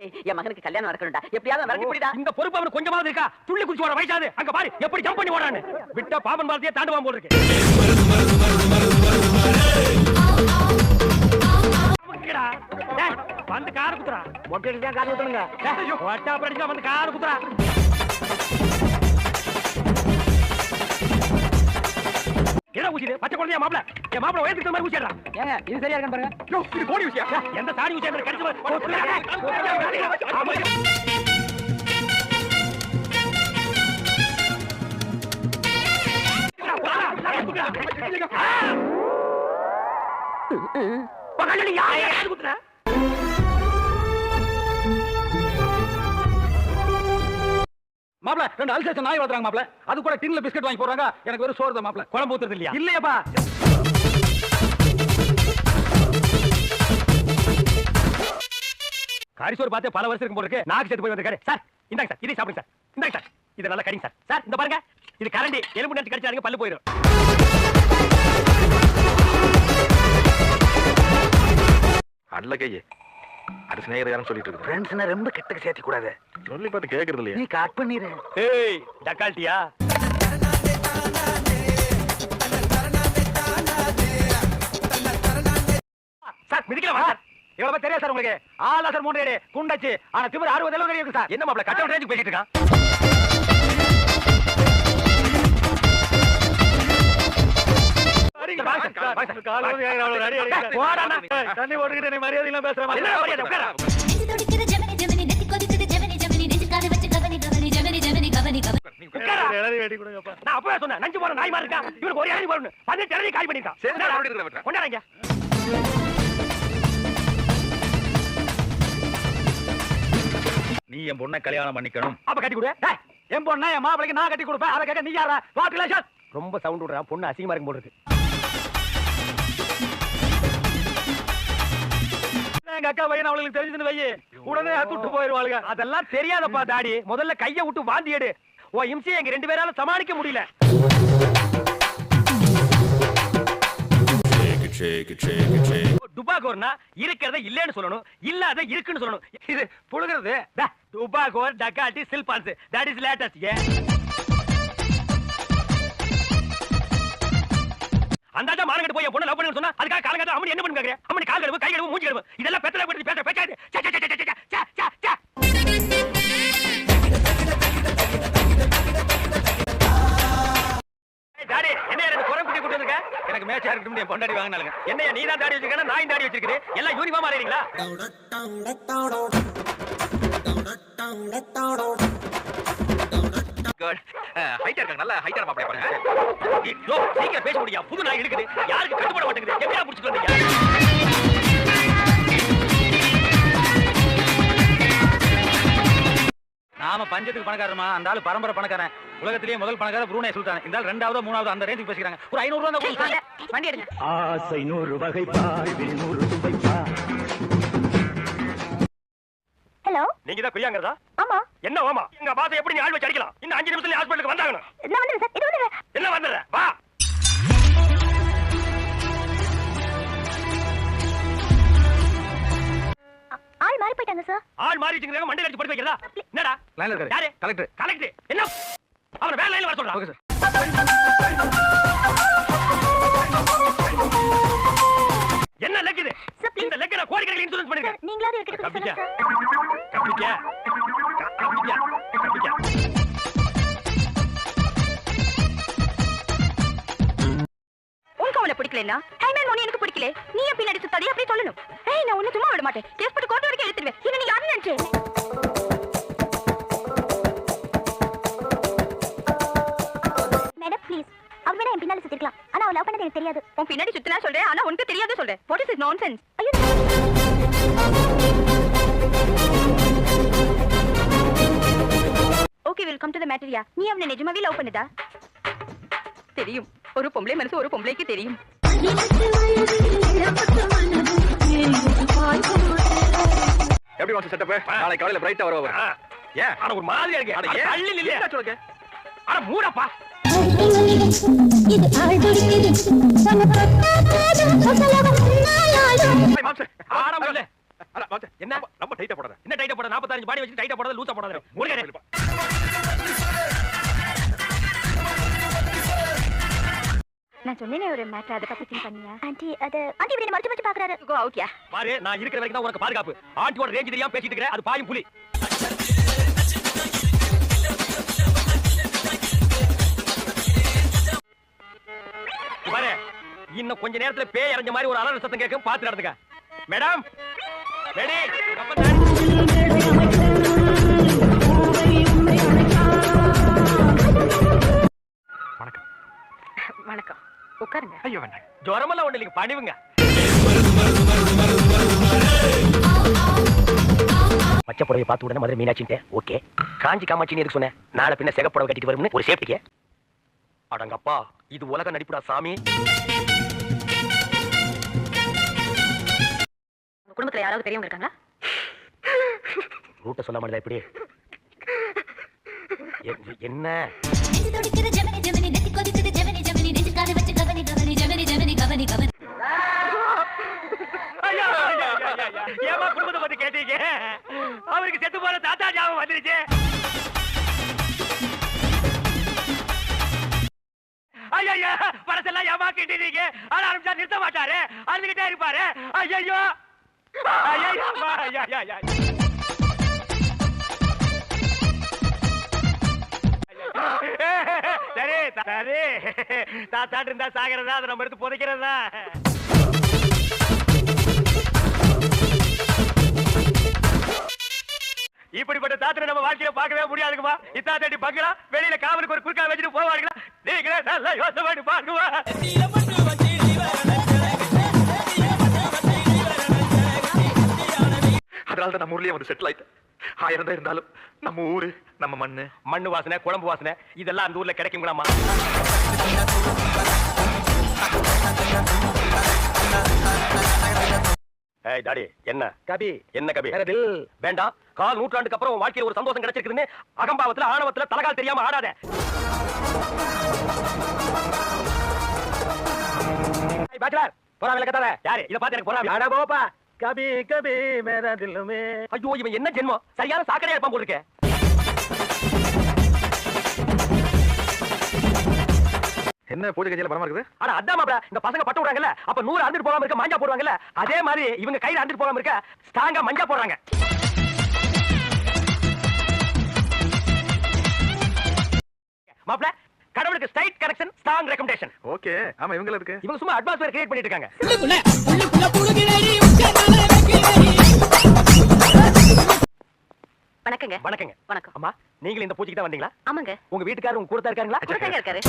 என் மகனுக்கு கல்யாணம் நடக்கணும்டா. எப்படியாவது நடத்தி புடிடா இந்த பொறுப்பு அவனுக்கு கொஞ்சமாவது இருக்கா? துள்ளி குச்சி ஓட வயசாது. அங்க பாரு எப்படி ஜம்ப் பண்ணி ஓடான்னு விட்டா பாபன் பாரதியே தாண்டுவான் போல இருக்கு. வந்து கார் குத்துறா மொட்டைக்கு தான் காது விட்டுருங்க டேய், ஒட்டா படிச்சா வந்து கார் குத்துறா என்ன ஊசிது? பச்சை குழந்தையா மாப்பிள? என் மாப்பிள தகுந்த மாதிரி ஊசிடுறா ஏங்க இது சரியா இருக்கான்னு பாருங்க. இது கோடி ஊசியா? எந்த சாடி ஊசியா கடிச்சு. பகல்ல யாரை காது குத்துற? மாப்ள ரெண்டு அல்சேஷன் நாய் வளர்த்துறாங்க மாப்ள அது கூட டின்ல பிஸ்கட் வாங்கி போடுறாங்க. எனக்கு வெறும் சோறு தான் மாப்ள குழம்பு ஊத்துறது இல்லையா? இல்லையப்பா. காரிசோர் பார்த்து பல வருஷத்துக்கு போல இருக்கு. நாக்கு செத்து போய் வந்திருக்காரு. சார் இந்தாங்க சார். இதை சாப்பிடுங்க சார். இந்தாங்க சார். இது நல்லா கடிங்க சார். சார் இந்த பாருங்க. இது கரண்டி. எலும்பு நட்டு கடிச்சாருங்க பல்லு போயிடும். அல்ல கையே அது சிநேகிதக்காரன் சொல்லிட்டு இருக்கு ஃப்ரெண்ட்ஸ்னா ரொம்ப கெட்டக்கு சேர்த்தி கூடாது. சொல்லி பார்த்து கேக்குறது இல்லையா? நீ கட் பண்ணிரு. ஏய் டக்கால்ட்டியா சார் மிதிக்கலாமா சார். இவ்வளவு பேர் தெரியாது சார் உங்களுக்கு. ஆளா சார் மூணு அடி குண்டாச்சு. ஆனா திமிர் அறுபது அளவு இருக்கு சார். என்ன மாப்பிள கட்ட ரேஞ்சுக்கு பேசிட்டு இருக்கான்? கவனி உட்காரா. எழுதி வெட்டி கொடுங்கப்பா. நான் அப்பவே சொன்னேன் நஞ்சு போற நாய் மாதிரி இருக்கா? இவருக்கு ஒரு இறங்கி போறணும் பதினெட்டு இறங்கி காலி பண்ணிருக்கான் சரி, நான் அப்படி இருக்கிறேன். கொண்டாடுங்க. நீ என் பொண்ணை கல்யாணம் பண்ணிக்கணும். அப்ப கட்டி கொடு. என் பொண்ணா என் மாப்பிளைக்கு நான் கட்டி கொடுப்பேன். அதை கேட்க நீ யாரா? வாட்டுல ரொம்ப சவுண்ட் விடுறா. பொண்ணு அசிங்கமா இருக்கும் போல எங்க அக்கா பையன் அவளுக்கு தெரிஞ்சதுன்னு வையி. உடனே அத்துட்டு போயிருவாளுங்க. அதெல்லாம் தெரியாதப்பா தாடி முதல்ல கைய விட்டு வாந்தி எடு. ஓ இம்சையை எங்க ரெண்டு பேரால சமாளிக்க முடியல. டுபாகோர்னா இருக்கிறத இல்லைன்னு சொல்லணும் இல்லாத இருக்குன்னு சொல்லணும். இது புழுகிறது. டுபாகோர் டக்காட்டி சில்பான்ஸ். தட் இஸ் லேட்டஸ்ட் அந்தாஜா மானங்கட்டு போய் பொண்ணு லவ் பண்ணு சொன்னா அதுக்காக காலங்காத அம்மன் என்ன பண்ணு கேக்குற? அம்மன் கால் கழுவு கை கழுவு மூஞ்சி கழுவு. இதெல்லாம் பெத்தல போய் பேச பேசாது. டாடி என்ன எனக்கு குரம் குட்டி குட்டி இருக்க எனக்கு மேட்சா இருக்கட்டும் என் பொண்டாடி வாங்கினாலுங்க என்னையா நீ தான் தாடி வச்சிருக்கேன் நான் தாடி வச்சிருக்கிறேன் எல்லாம் யூனிஃபார்ம் ஆறீங்களா ஹைட்டா இருக்காங்க நல்ல ஹைட்டா மாப்பிளைய பாருங்க. யோ சீக்கிரம் பேச முடியா? புது நாய் இருக்குது யாருக்கு கட்டுப்பட மாட்டேங்குது? எப்படியா புடிச்சிட்டு வந்தீங்க நாம பஞ்சத்துக்கு பணக்காரமா அந்த ஆளு பரம்பரை பணக்காரன். உலகத்திலேயே முதல் பணக்காரர் ப்ரூனே சுல்தான். இந்த ஆள் ரெண்டாவது மூணாவது அந்த ரேஞ்சுக்கு பேசிக்கிறாங்க. ஒரு ஐநூறு ரூபா ஏய், வாங்க, வண்டி எடுங்க. ஆசை நூறு வகை நூறு ஹலோ? நீங்க தான் பிரியாங்கிறதா? ஆமா. என்ன ஓமா எங்க பாசை எப்படி நீ ஆள் வச்சு அடிக்கலாம்? இந்த அஞ்சு நிமிஷத்துல ஹாஸ்பிட்டலுக்கு வந்தாகணும். நான் வந்துடுறேன் சார்? இது வந்துடுறேன் என்ன வந்துடுற வா. ஆள் மாறி போயிட்டாங்க சார். ஆள் மாறி வச்சுக்கிறேன் மண்டை அடிச்சு படுக்க வைக்கிறதா? என்னடா? லைன்ல இருக்காரு. யாரு? கலெக்டர். கலெக்டர். என்ன? அவன வேற லைன்ல வர சொல்றான் ஓகே சார். என்ன லெக் இது. இந்த லெக் நான் கோடிக்கணக்கில் இன்சூரன்ஸ் சார் பண்ணிருக்கேன் நீங்களாவது தப்பிக்க. சொல்லுங்க கப்பிக்க கப்பிக்க கப்பிக்க உனக்கு ஹேமன் எனக்கு பிடிக்கல. நீ பின்னாடி சுத்தாதே? அப்படி சொல்லணும். ஏய் நான் ஒண்ணு சும்மா விட மாட்டேன். கேஸ் போட்டு கோர்ட் வரைக்கும் எடுத்துருவேன். இது நீ யாருன்னு நினைச்சு? மேடம் ப்ளீஸ் அவர் வேணா என் பின்னால சுத்திக்கலாம் ஆனா அவ லவ் பண்ணது எனக்கு தெரியாது. உன் பின்னாடி சுத்தினா சொல்றேன் ஆனா உனக்கு தெரியாத சொல்றேன்? வாட் இஸ் இஸ் நான்சென்ஸ் ஐயோ. ஓகே வெல்கம் டு தி மேட்டரியா நீ அவனை நிஜமாவே லவ் பண்ணுதா? தெரியும். ஒரு பொம்பளை மனசு ஒரு பொம்பளைக்கு தெரியும். எப்படி வந்து செட்டப் நாளை காலையில பிரைட்டா வர ஆ, ஏன்? ஆனா ஒரு மாதிரியா இருக்கு. அட, ஏன்? தள்ளி நில்லு. சொல்லுங்க? அட மூடப்பா. இது ஆள் துடிக்குது. என்ன? நம்ம டைட்டா போடாத என்ன டைட்டா போட 45 பாடி வச்சு டைட்டா போடாத லூசா போடாத நான் சொன்னேனே ஒரு மேட்டர் அதை பத்தி திங்க் பண்ணியா ஆண்டி அது ஆண்டி இப்படி மறைச்சு மறைச்சு பாக்குறாரு கோ அவுட்யா பாரு நான் இருக்கிற வரைக்கும் தான் உனக்கு பாதுகாப்பு ஆண்டியோட ரேஞ்ச் தெரியாம பேசிட்டு அது பாயும் புலி பாரு. இன்னும் கொஞ்ச நேரத்துல பேய் அரைஞ்ச மாதிரி ஒரு அலற சத்தம் கேட்கும். பாத்து நடந்துக்க. மேடம் வணக்கம். வணக்கம். உட்காருங்க. ஐயோ வேண்டாம். ஜுரமெல்லாம் ஒண்ணு இல்லைங்க. பணிவுங்க. பச்சை புடவை பார்த்து உடனே மதுரை மீனாட்சின்ட்டு ஓகே. காஞ்சி காமாட்சின்னு எதுக்கு சொன்னேன் நாளை பின்ன சிகப்புடவை கட்டிட்டு வரும்னு ஒரு சேஃப்டிக்கு அடங்கப்பா இது உலக நடிப்புடா சாமி. உங்க குடும்பத்துல யாராவது பெரியவங்க இருக்காங்களா? ரூட்ட சொல்ல மாட்டேதா இப்படி எ- என்ன? நெஞ்சு துடிக்குது ஜெமினி ஜெமினி நெத்தி கொதிக்குது ஜெமினி ஜெமினி. ஐயா ஐயா ஐயா சரி சரி. தாத்தாட்டு இருந்தா சாகிறதா? அதை நம்ம எடுத்து புதைக்கிறதா? இப்படிப்பட்ட தாத்தனை நம்ம வாழ்க்கையில பார்க்கவே முடியாதுக்குமா இத்தா தேடி பங்களா வெளியில காவலுக்கு ஒரு குறுக்கா வச்சுட்டு போவாருங்களா? நீங்களே நல்லா யோசனை பண்ணி அதனால தான் நம்ம ஊர்லயே வந்து செட்டில் ஆயிட்டேன். ஆயிரம் தான் இருந்தாலும் நம்ம ஊரு நம்ம மண்ணு. மண்ணு வாசனை குழம்பு வாசனை இதெல்லாம் அந்த ஊர்ல கிடைக்குங்களாமா ஏய் டாடி என்ன? கபி. என்ன கபி? தில் வேண்டாம். கால் நூற்றாண்டுக்கு அப்புறம் வாழ்க்கையில ஒரு சந்தோஷம் கிடைச்சிருக்குதுன்னு அகம்பாவத்துல ஆணவத்துல தலகால் தெரியாம ஆடாத. ஏய், bachelor, பொறாமை இலக்கத்தாத. யாரு? இத பார்த்து எனக்கு பொறாமை. அட போப்பா. கபி கபி மேரா. ஐயோ இவன் என்ன ஜென்மம்? சரியான சாக்கடையா இருப்பான் போல இருக்கே என்ன பூஜை கட்சியில பலமா இருக்குது? ஆனா அதான் மாப்ள இந்த பசங்க பட்டு விடுறாங்கல்ல அப்ப நூறு அந்துட்டு போகாம இருக்க மஞ்சா போடுவாங்கல்ல அதே மாதிரி இவங்க கையில அந்துட்டு போகாம இருக்க ஸ்ட்ராங்கா மஞ்சா போடுறாங்க. மாப்ள கடவுளுக்கு straight connection strong recommendation okay ஆமா இவங்கள இருக்கு இவங்க சும்மா அட்வான்ஸ் கிரியேட் பண்ணிட்டு இருக்காங்க வணக்கங்க. வணக்கங்க. வணக்கம். அம்மா நீங்களும் இந்த பூஜைக்கு தான் வந்தீங்களா? ஆமாங்க. உங்க வீட்டுக்காரர் உங்க கூட தான் இருக்காங்களா கூடத்தாங்க இருக்காரு.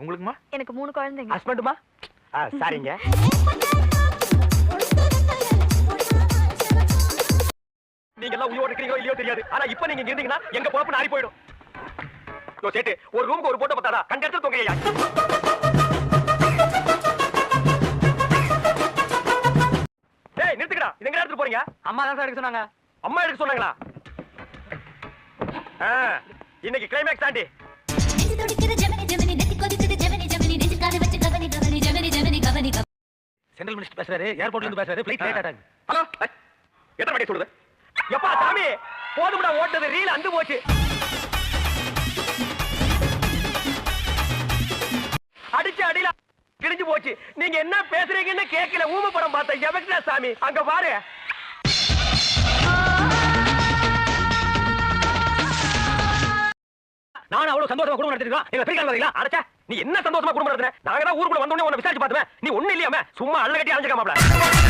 உங்களுக்குமா? எனக்கு மூணு குழந்தைங்க. ஹஸ்பண்டுமா சாரிங்க. நீங்க எல்லாம் உயிரோட இருக்கீங்களோ இல்லையோ தெரியாது. ஆனா இப்ப நீங்க இருந்தீங்கன்னா எங்க பொழப்பு நாரி போயிடும். சேட்டு ஒரு ரூமுக்கு ஒரு போட்டோ பத்தாதா? கண்ட இடத்துல தொங்கையா டேய் நிறுத்துக்கடா. இது எங்க எடுத்துட்டு போறீங்க? அம்மா தான் சார் எடுக்க சொன்னாங்க. அம்மா எடுக்க சொன்னாங்களா? ஆ, இன்னைக்கு கிளைமேக்ஸ் தாண்டி. சென்ட்ரல் மினிஸ்டர் பேசுறாரு ஏர்போர்ட்ல இருந்து பேசுறாரு ஃபிளைட் லேட் ஆட்டாங்க ஹலோ எத்தனை மணி சொல்லுது? எப்பா சாமி? போதும்டா ஓட்டது. ரீல் அந்து போச்சு. அடிச்ச அடியில கிழிஞ்சு போச்சு. நீங்க என்ன பேசுறீங்கன்னு கேட்கல ஊம படம் பார்த்தேன் எவக்டா சாமி? அங்க பாரு. நான் அவ்வளவு சந்தோஷமா குடும்பம் நடத்திருக்கோம். எங்க பெரிய வரீங்களா நீ என்ன சந்தோஷமா குடும்பம் நடத்துற? நாங்க தான் ஊருக்குள்ள வந்தோடனே உன்னை விசாரிச்சு பார்த்துவேன் நீ ஒண்ணு இல்லையாம சும்மா அள்ள கட்டி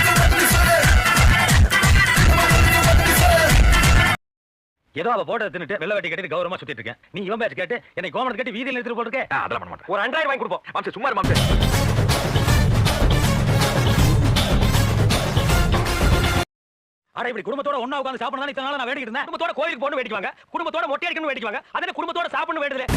ஏதோ அவ போட்டோ தின்னுட்டு வெள்ள வெட்டி கட்டிட்டு கௌரவமா சுத்திட்டு இருக்கேன். நீ இவன் பேச்சு கேட்டு என்னை கோமணம் கட்டி வீதியில் நிறுத்தி போட்டுருக்கே? அதெல்லாம் பண்ண மாட்டேன். ஒரு அண்டாயிரம் வாங்கி கொடுப்போம். மாம்சே சும்மா மாம்சே. ஆனா இப்படி குடும்பத்தோட ஒண்ணா உட்கார்ந்து சாப்பிடணும் இத்தனை நாளா நான் வேடிக்கிட்டு இருந்தேன். குடும்பத்தோட கோயிலுக்கு போகணும் வேடிக்குவாங்க குடும்பத்தோட மொட்டை அடிக்கணும் வேடிக்குவாங்க அதே குடும்பத்தோட சாப்பிடணும் வேண்டுதல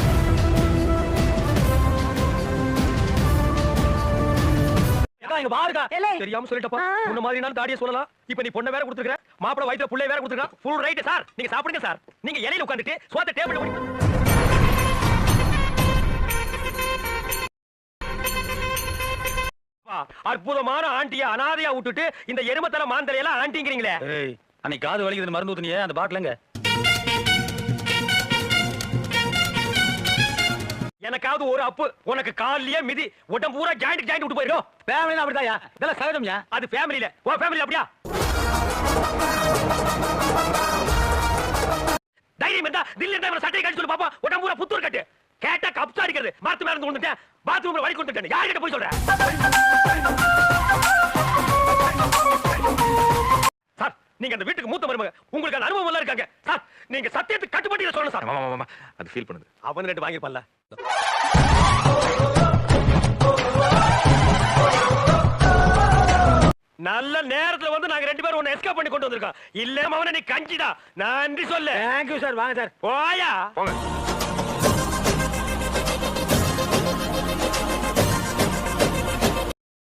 இங்க பாருக்கா. தெரியாம சொல்லிட்டப்பா. உன்ன மாதிரி நாள் தாடிய சொல்லலாம் இப்ப நீ பொண்ணை வேற கொடுத்துருக்க மாப்பிள வயித்துல புள்ளைய வேற கொடுத்துருக்க ஃபுல் ரைட் சார் நீங்க சாப்பிடுங்க சார் நீங்க இலையில உட்காந்துட்டு சோத்த டேபிள் அற்புதமான ஆண்டிய அனாதையா விட்டுட்டு இந்த எருமத்தல மாந்தலையெல்லாம் ஆண்டிங்கிறீங்களே. அன்னைக்கு காது வலிக்குதுன்னு மருந்து ஊத்துனியே அந்த பாட்டிலங்க எனக்காவது ஒரு அப்பு. உனக்கு கால்லயே மிதி. உடம்பு பூரா ஜாயிண்ட் ஜாயிண்ட் விட்டு போயிடும் ஃபேமிலினா அப்படிதாயா இதெல்லாம் சகஜம்யா? அது ஃபேமிலில உன் ஃபேமிலி அப்படியா? சட்டையை கட்டி சொல்லி பாப்பா உடம்பு பூரா புத்தூர் கட்டு. கேட்டா கப்சா அடிக்கிறது. மரத்து மேல இருந்து விழுந்துட்டேன் பாத்ரூம்ல வழி கொடுத்துட்டேன். யார்கிட்ட போய் சொல்ற? சார் நீங்க அந்த வீட்டுக்கு மூத்த மருமக. உங்களுக்கு அந்த அனுபவம் எல்லாம் இருக்காங்க. சார் நீங்க சத்தியத்துக்கு கட்டுப்பட்டு சொல்லணும் சார். ஆமா ஆமா ஆமா. அது ஃபீல் பண்ணுது. அவன் ரெண்டு வாங்கிருப்பான்ல நல்ல நேரத்துல வந்து நாங்க ரெண்டு பேரும் உன்னை எஸ்கேப் பண்ணி கொண்டு வந்திருக்கோம். இல்ல அவன நீ கஞ்சிடா. நன்றி சொல்லு. தேங்க்யூ சார் வாங்க சார் போயா? போங்க.